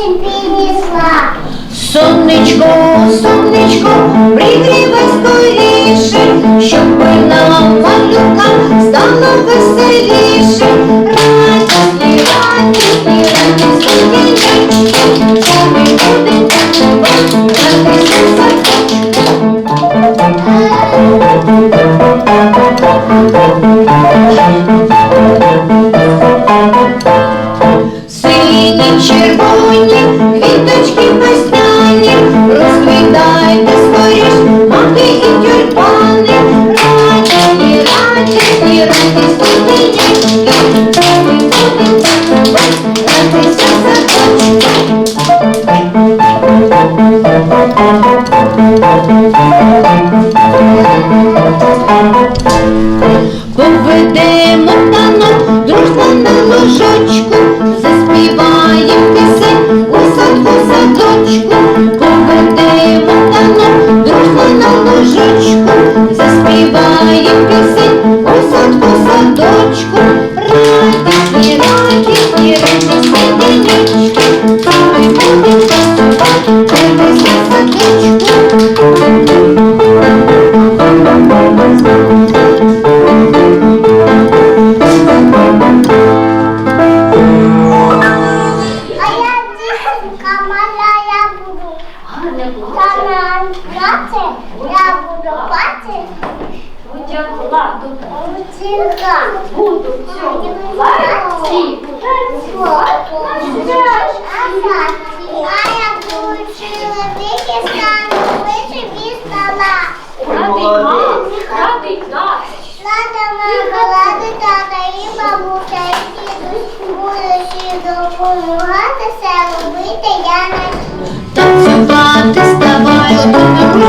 осінь піднісла. Сонечко, сонечко, пригрівай скоріше, щоб нам малюкам стало веселіше. Радісний, радісний, радісний день, це ми будемо тебе, Синій червоний Поведемо танок, ну, дружно на ложочку. грати, я буду пати. Одягла до Утіга. Буду всю платі. А я буду чоловіки стану, вище від стола. Радий мам, радий нас. Лада мама, лада тата і бабуся, і дідусь будуть допомагати все робити, я на Танцювати Vai,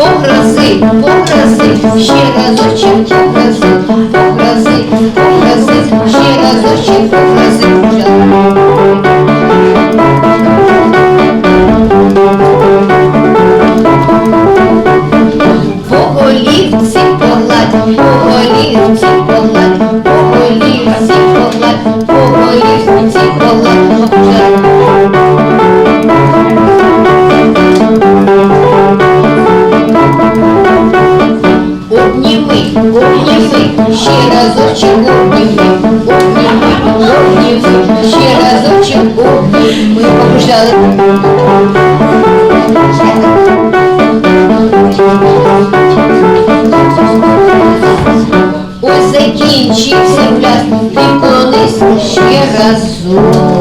погрози, погрози, ще разочек, погрози, погрози, погрози, ще разочек, погрози. Angela. O Zequinte sempre ficou nesse cheiro azul.